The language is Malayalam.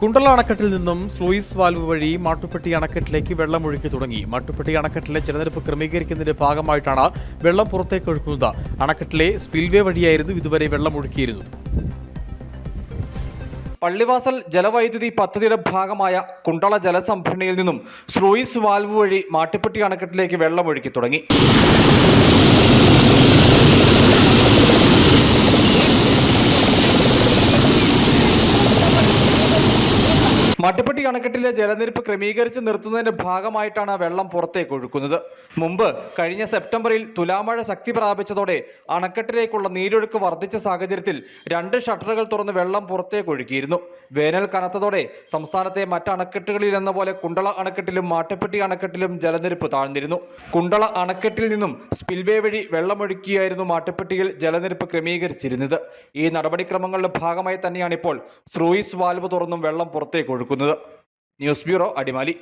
കുണ്ടള അണക്കെട്ടിൽ നിന്നും സ്ലൂയിസ് വാൽവ് വഴി മാട്ടുപ്പെട്ടി അണക്കെട്ടിലേക്ക് വെള്ളം ഒഴുക്കി തുടങ്ങി. മാട്ടുപ്പെട്ടി അണക്കെട്ടിലെ ജലനിരപ്പ് ക്രമീകരിക്കുന്നതിന്റെ ഭാഗമായിട്ടാണ് വെള്ളം പുറത്തേക്ക് ഒഴുക്കുന്നത് അണക്കെട്ടിലെ സ്പിൽവേ വഴിയായിരുന്നു ഇതുവരെ വെള്ളം ഒഴുക്കിയിരുന്നത് പള്ളിവാസൽ ജലവൈദ്യുതി പദ്ധതിയുടെ ഭാഗമായ കുണ്ടള ജലസംഭരണിയിൽ നിന്നും സ്ലൂയിസ് വാൽവ് വഴി മാട്ടുപ്പെട്ടി അണക്കെട്ടിലേക്ക് വെള്ളം ഒഴുക്കി തുടങ്ങി. മാട്ടുപ്പെട്ടി അണക്കെട്ടിലെ ജലനിരപ്പ് ക്രമീകരിച്ച് നിർത്തുന്നതിന്റെ ഭാഗമായിട്ടാണ് വെള്ളം പുറത്തേക്ക് ഒഴുക്കുന്നത്. മുമ്പ് കഴിഞ്ഞ സെപ്റ്റംബറിൽ തുലാമഴ ശക്തി പ്രാപിച്ചതോടെ അണക്കെട്ടിലേക്കുള്ള നീരൊഴുക്ക് വർദ്ധിച്ച സാഹചര്യത്തിൽ രണ്ട് ഷട്ടറുകൾ തുറന്ന് വെള്ളം പുറത്തേക്ക് ഒഴുക്കിയിരുന്നു വേനൽ കനത്തതോടെ സംസ്ഥാനത്തെ മറ്റ് അണക്കെട്ടുകളിൽ എന്ന പോലെ കുണ്ടള അണക്കെട്ടിലും മാട്ടുപ്പെട്ടി അണക്കെട്ടിലും ജലനിരപ്പ് താഴ്ന്നിരുന്നു. കുണ്ടള അണക്കെട്ടിൽ നിന്നും സ്പിൽവേ വഴി വെള്ളമൊഴുക്കിയായിരുന്നു മാട്ടുപ്പെട്ടിയിൽ ജലനിരപ്പ് ക്രമീകരിച്ചിരുന്നത്. ഈ നടപടിക്രമങ്ങളുടെ ഭാഗമായി തന്നെയാണ് ഇപ്പോൾ സ്രൂയിസ് വാൽവ് തുറന്നും വെള്ളം പുറത്തേക്ക് ഒഴുക്കുന്നത്. News bureau Adimali